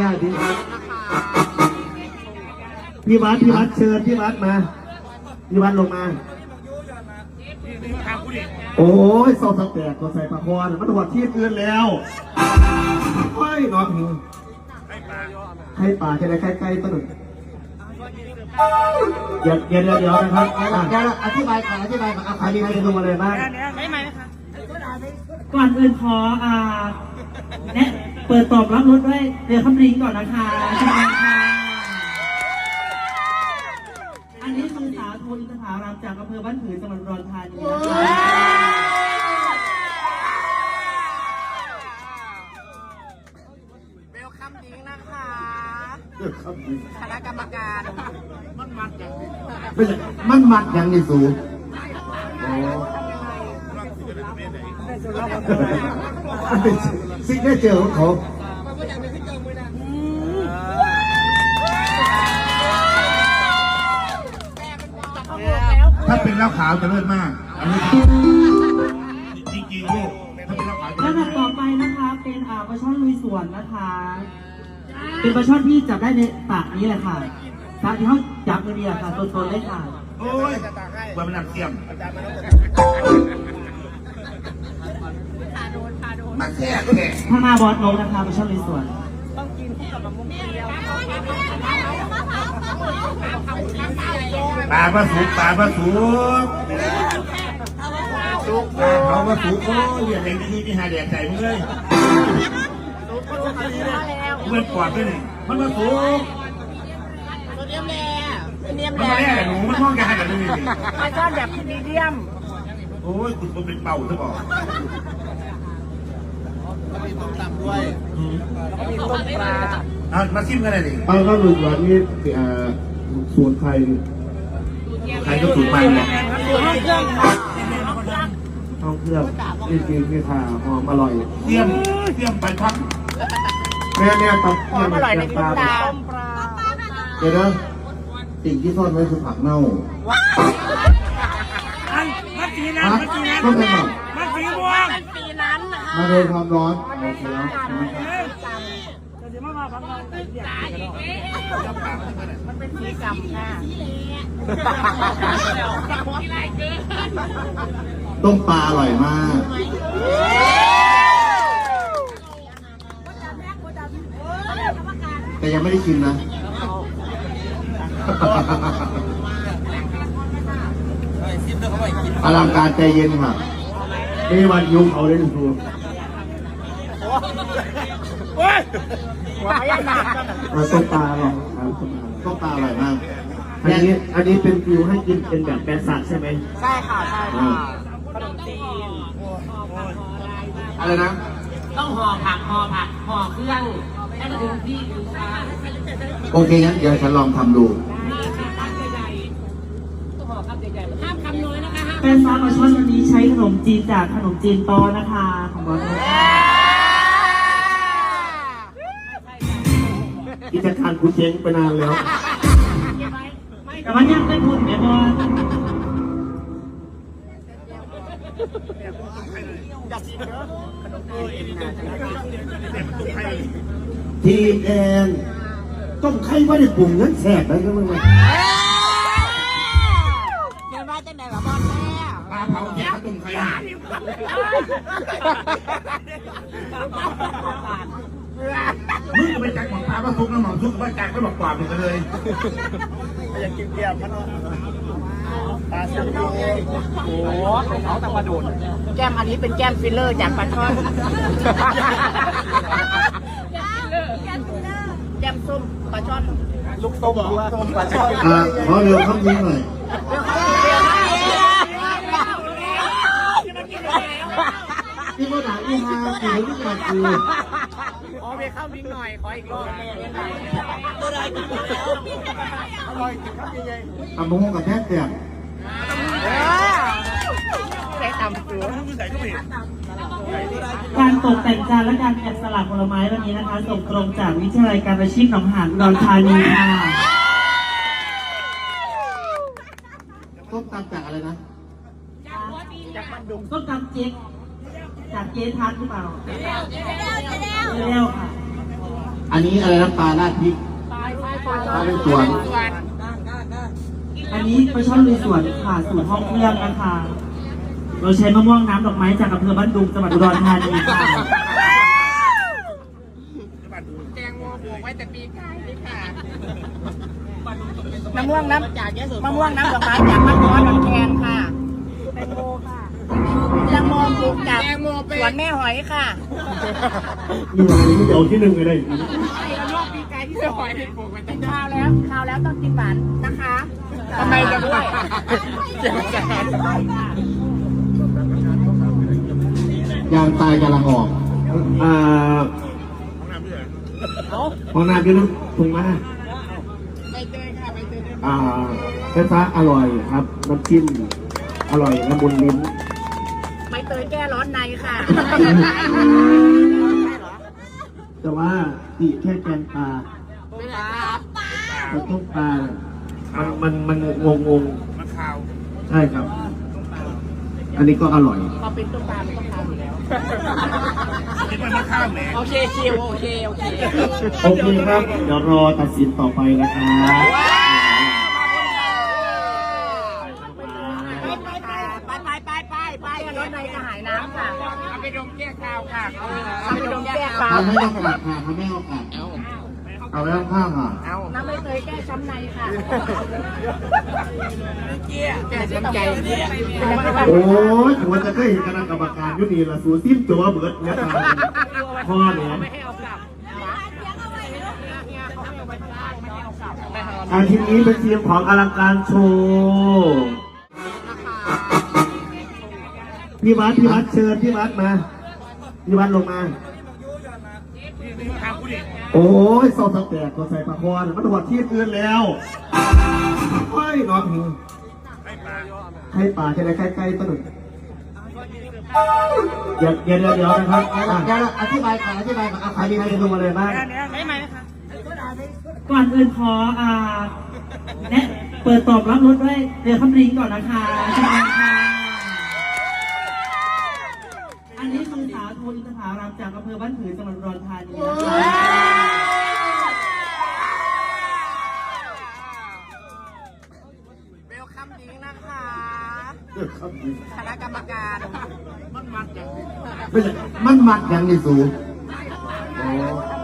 ยากดิพี่วัดพี่วัดเชิญพี่วัดมาพี่วัดลงมา โอ้ยซอสแตกก็ใส่ปลาคอนมันหัวที่อื่นแล้วเฮ้ยเนาะให้ปลาแค่ไหนใกล้ๆต้นหนึ่งเดี๋ยวเดี๋ยวเดี๋ยวเดี๋ยวนะครับอะเดี๋ยวอธิบายก่อนอธิบายก่อนเอาใครใครมีมีเมนูอะไรบ้าง ก่อนอื่นขออ่าแนะเปิดตอบรับรถด้วยเรือคำลิงก่อนนะคะเชิญค่ะอันนี้คือสาโทอินทผารามจากอำเภอบ้านผือจังหวัดอุดรธานีนะคะเบลคัมดิ้งนะคะครับคณะกรรมการไม่ใช่มันมัดอย่างนี้สูง ซิกเนเจอร์ของเขาถ้าเป็นเหล้าขาวจะเลิศมาก อันนี้จริงๆลูกถ้าเป็นเหล้าขาวจะแล้เลิวศต่อมากไปนะคะเป็นอ่าปลาช่อนลุยสวนนะคะ เป็นปลาช่อนที่จับได้ในปากนี้แหละค่ะปากที่เขาจับมือเดียวค่ะตัวๆได้ค่ะ โอ้ยว่ามันหน้ำเสียมมันแซ่บแท้ถ้ามาบอสนกนะคะปลาช่อนลุยสวนปลาปลาสุกปลาปลาสุกปลาเขาปลาสุกโอ้ยอย่าเด็กที่นี่ที่หาแดกใจมึงเลยเมื่อก่อนด้วยนี่มันปลาสุกตัวเดียมแดงเดียมมันแดมาแรกงกับหนูมันท้องยากับหนูนี่มาชอบแบบมีเดียมโอ้ยคุณมันเป็นเป่าซะบอก มีต้มปลาเอามาชิมกันเลยดิเอาข้าวหลุดหวานนี่เอ่อสวนไทยใครก็ถูกมันเลยดูห้องเครื่องค่ะห้องเครื่องนี่กินนี่ค่ะหอมอร่อยเตรียมเตรียมไปพักแม่แม่ตับหอมอร่อยในปพิลาซซ่าต้มปลาเดี๋ยวนะสิ่งที่ซ่อนไว้คือผักเน่าอันมัดสีนั้นฮะมัดสีนั้นก็เป็นแมาโดนความร้อนโอเคแล้วมันเป็นสีกำค่ะต้มปลาอร่อยมากแต่ยังไม่ได้ชิมนะอลังการใจเย็นค่ะนี่วันยุงเขาเล่น ดูหัวพญานาคมาต้มปลาหรอกครับต้มปลาอร่อยมากอันนี้อันนี้เป็นฟิวให้กินเป็นแบบแปรสัตว์ใช่ไหมใช่ค่ะใช่ค่ะขนมจีนอะไรนะต้องห่อผักห่อผักห่อเครื่องให้ถึงที่ถึงช้าโอเคงั้นเดี๋ยวฉันลองทำดูห้ามคำน้อยนะคะห้ามเป็นซอสปลาช่อนวันนี้ใช้ขนมจีนจากขนมจีนโตอนะคะของบอส กกิจการกูเจ๊งไปนานแล้ว แต่ว่ายังไม่พูดแม่บอสทีมแอนต้มไข่ไม่ได้ปรุงนั้นแสบเลยก็มึงเดี๋ยวว่าจะไหนวะบอลแม่ปลาเผาแยกต้มไข่มึง จักหมองปลาปลาซุกน้ำหมองซุกว่จักไม่บอกกว่าไปเลยอยากกินเกี๊ยวมันปลาสับโอ้โหเขาตะวันโดดแก้มอันนี้เป็นแก้มฟิลเลอร์จากปลาช่อนแก้มส้มปลาช่อนลูกส้มส้มปลาช่อนขอเร็วคำนี้หน่อยที่ว่าด่าอีฮาคือที่มาคือ อ๋อเบข้าววิ่งหน่อย ขออีกรอบทำมะม่วงกับแพะเตียงใส่ต่ำเสือการตกแต่งจานและการแกะสลักผลไม้วันนี้นะคะ ส่งตรงจากวิทยาลัยการอาชีพหนองหานอุดอนธานีค่ะต้มตำจากอะไรนะจากมันดุงต้มตำเจ๊ก จากเจ๊ทัศน์หรือเปล่าเจ๊แล้วค่ะ อันนี้อะไรนะปลาราดพริกปลาเป็นสวนอันนี้ปลาช่อนลุยสวนค่ะสูตรห้องเครื่องนะคะเราใช้มะม่วงน้ำดอกไม้จากอำเภอบ้านดุงจังหวัดอุดรธานีค่ะแตงโมปลูกไว้แต่ปีกายเลยค่ะมะม่วงน้ำจากมะม่วงน้ำดอกไม้จากมะม่วงนนแคนค่ะแตงโมค่ะแตงโมปลูกจาก แตงโมเป็สวนนแม่หอยค่ะนี่มานี่เดี๋ยวที่หนึ่งไปเลยรอบปีกายที่สอยปลูกไว้แต่ข้าวแล้วข้าวแล้วต้องกินหวานนะคะทำไมจะด้วยยางตายกำลังออกอ่าห้องน้ำยืนถุงมาใบเตยค่ะใบเตยอ่าไฟฟ้าอร่อยครับ น้ำจิ้มอร่อยละมุนลิ้น ไม่เตยแก้ร้อนในค่ะ แต่ว่าตีแค่แกงปลาแต่ต้มปลามันมันมันงงงมะขาวๆใช่ครับ อันนี้ก็อร่อยพอเป็นต้มปลามันต้องทานอยู่แล้วคิดว่ามะข้าวแหมโอเคคิวโอเคโอเคโอเคครับเดี๋ยวรอตัดสินต่อไปนะครับ ไปไปไปไปไปรถในกระหายน้ำค่ะ เอา ไปดมแก้ข้าวค่ะเอาไปดมแก้ปลาทำให้โอกาสค่ะทำให้โอกาสเอาไว้ข้างๆค่ะน้ำไม่เคยแก้ช้ำในค่ะแก้ช้ำใจโอ้ยหัวจะเคยเห็นคณะกรรมการอยุนีละสูสิ้นตัวเบิดเนี่ยครับพ่อเนี่ยอาทิตย์นี้เป็นทีมของอลังการโชว์ พี่วัดพี่วัดเชิญพี่วัดมาพี่วัดลงมา โอ้ยเศร้าตั้งแต่ตัวใส่ปากคอนมันหัวที่อื่นแล้วเฮ้ยเนาะให้ปลาให้ป่าจะได้ใกล้ๆต้นหนึ่งเดี๋ยวเดี๋ยวเดี๋ยวนะครับเดี๋ยวอธิบายก่อนอธิบายก่อนเอาใครมีใครดูมาเลยบ้างก่อนอื่นขออ่าแนะเปิดตอบรับรถด้วยเรือคำริงก่อนนะคะขอบคุณค่ะ จากอำเภอบ้านผือจังหวัดอุดรธานีนะคะเวลคัมดิ้งนะคะครับคณะกรรมการไม่ใช่มันมัดอย่างนี้สูโอ้ทำไม